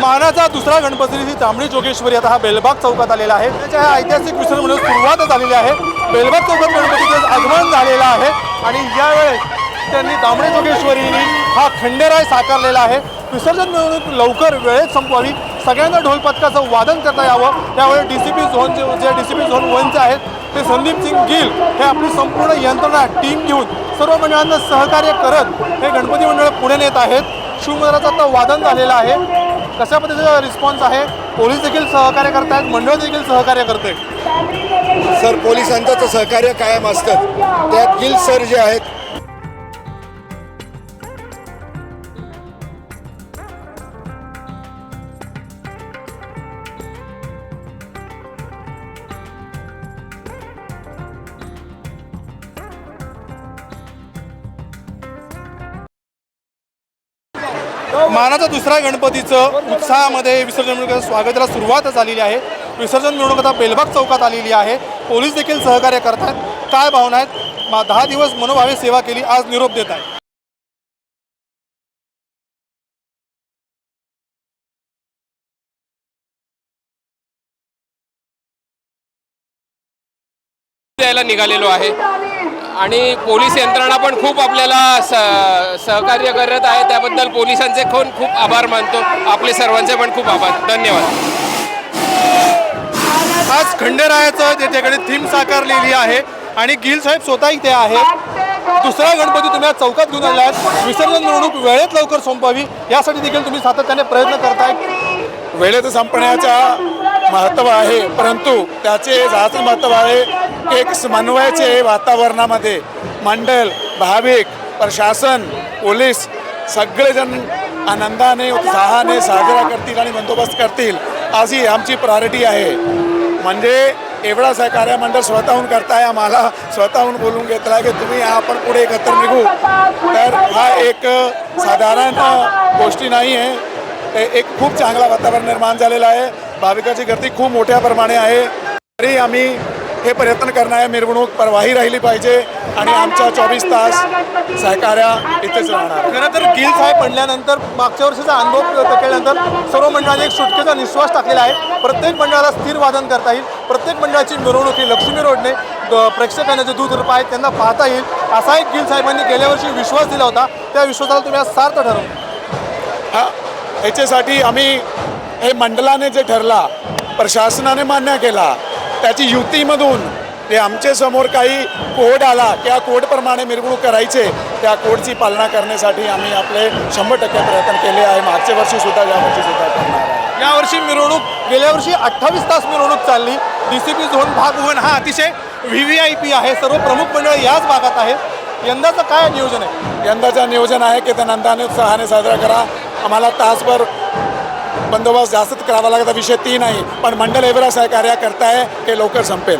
मानाचा दुसरा गणपती तांबडी जोगेश्वरी. आता हा बेलबाग चौकात आलेला आहे. त्याच्या ह्या ऐतिहासिक विसर्जन म्हणून सुरुवात झालेली आहे. बेलबाग चौकात गणपतीचं आगमन झालेलं आहे. आणि यावेळेस त्यांनी तांबडी जोगेश्वरीने हा खंडेराय साकारलेला आहे. विसर्जन मिळवणूक लवकर वेळेत संपवावी. सगळ्यांना ढोलपथकाचं वादन करता यावं. त्यावेळी डी सी पी झोन जे जे डी सी पी झोन वनचे आहेत ते संदीप सिंग गिल हे आपली संपूर्ण यंत्रणा टीम घेऊन सर्व मंडळांना सहकार्य करत हे गणपती मंडळ पुढे नेत आहेत. शिवमंदिराचं आता वादन झालेलं आहे. कशा पद्धतीचा रिस्पॉन्स आहे पोलीस देखील सहकार्य करतायत मंडळ देखील सहकार्य करते सर पोलिसांचं तर सहकार्य कायम असतं. त्यात गिल सर जे आहेत मानाचा दुसरा गणपतीचं उत्साहामध्ये विसर्जन मिरवणुकीच्या स्वागताला सुरुवात झालेली आहे. विसर्जन मिरवणूक आता बेलबाग चौकात आलेली आहे. पोलीस देखील सहकार्य करतात काय भावना आहेत? मा- दहा दिवस मनोभावे सेवा केली आज निरोप देत आहे द्यायला निघालेलो आहे. आणि पोलीस यंत्रणा पण खूप आपल्याला स सहकार्य करत आहे. त्याबद्दल पोलिसांचे खूप खूप आभार मानतो. आपले सर्वांचे पण खूप आभार. धन्यवाद. आज खंडेरायाचं जे त्याकडे थीम साकारलेली आहे. आणि गिल साहेब स्वतः इथे आहेत. दुसरा गणपती तुम्ही आज चौकात घेऊन आला आहात. विसर्जन मिरवणूक वेळेत लवकर संपवावी. यासाठी देखील तुम्ही सातत्याने प्रयत्न करताय. वेळेत संपण्याचा महत्त्व आहे. परंतु त्याचे जास्त महत्त्व आहे. एक समन्वयाचे वातावरणामध्ये मंडल भाविक प्रशासन पोलीस सगळेजण आनंदाने उत्साहाने साजरा करतील आणि बंदोबस्त करतील. आज ही आमची प्रायोरिटी आहे. म्हणजे एवढा सहकार्य मंडळ स्वतःहून करताय आम्हाला स्वतःहून बोलून घेतला की तुम्ही आपण पुढे एकत्र निघू. तर हा एक साधारण गोष्टी नाही आहे. एक खूप चांगला वातावरण निर्माण झालेलं आहे. भाविकाची गर्दी खूप मोठ्या प्रमाणे आहे. तरी आम्ही हे प्रयत्न करणार आहे मिरवणूक परवाही राहिली पाहिजे आणि आमच्या चोवीस तास सहकार्या इथेच राहणार. खरं तर गिल साहेब म्हणल्यानंतर मागच्या वर्षीचा अनुभव केल्यानंतर सर्व मंडळाने एक सुटकेचा निश्वास टाकलेला आहे. प्रत्येक मंडळाला स्थिर वादन करता येईल. प्रत्येक मंडळाची मिरवणूक ही लक्ष्मी रोडने प्रेक्षकांना जे दूध रूप आहेत त्यांना पाहता येईल. असा एक गिल साहेबांनी गेल्या वर्षी विश्वास दिला होता. त्या विश्वासाला तुम्ही आज सार्थ ठरवलं. हा याच्यासाठी आम्ही हे मंडळाने जे ठरला प्रशासनाने मान्य केला त्याची युतीमधून ते आमच्यासमोर काही कोड आला त्या कोडप्रमाणे मिरवणूक करायचे त्या कोडची पालना करण्यासाठी आम्ही आपले शंभर टक्के प्रयत्न केले आहे. मागच्या वर्षी सुद्धा यावर्षी सुद्धा करणार आहे. यावर्षी मिरवणूक गेल्या वर्षी अठ्ठावीस तास मिरवणूक चालली. डी सी पी झोन भाग वन हा अतिशय व्ही व्ही आय पी आहे. सर्व प्रमुख मंडळ याच भागात आहेत. यंदाचं काय नियोजन आहे? यंदाचं नियोजन आहे की त्या नंदाने उत्साहाने साजरा करा. आम्हाला तासभर बंदोबस्त जास्त करावा लागत विषय ती नाही. पण मंडल एवढा सहकार्य करताय ते लवकर संपेल.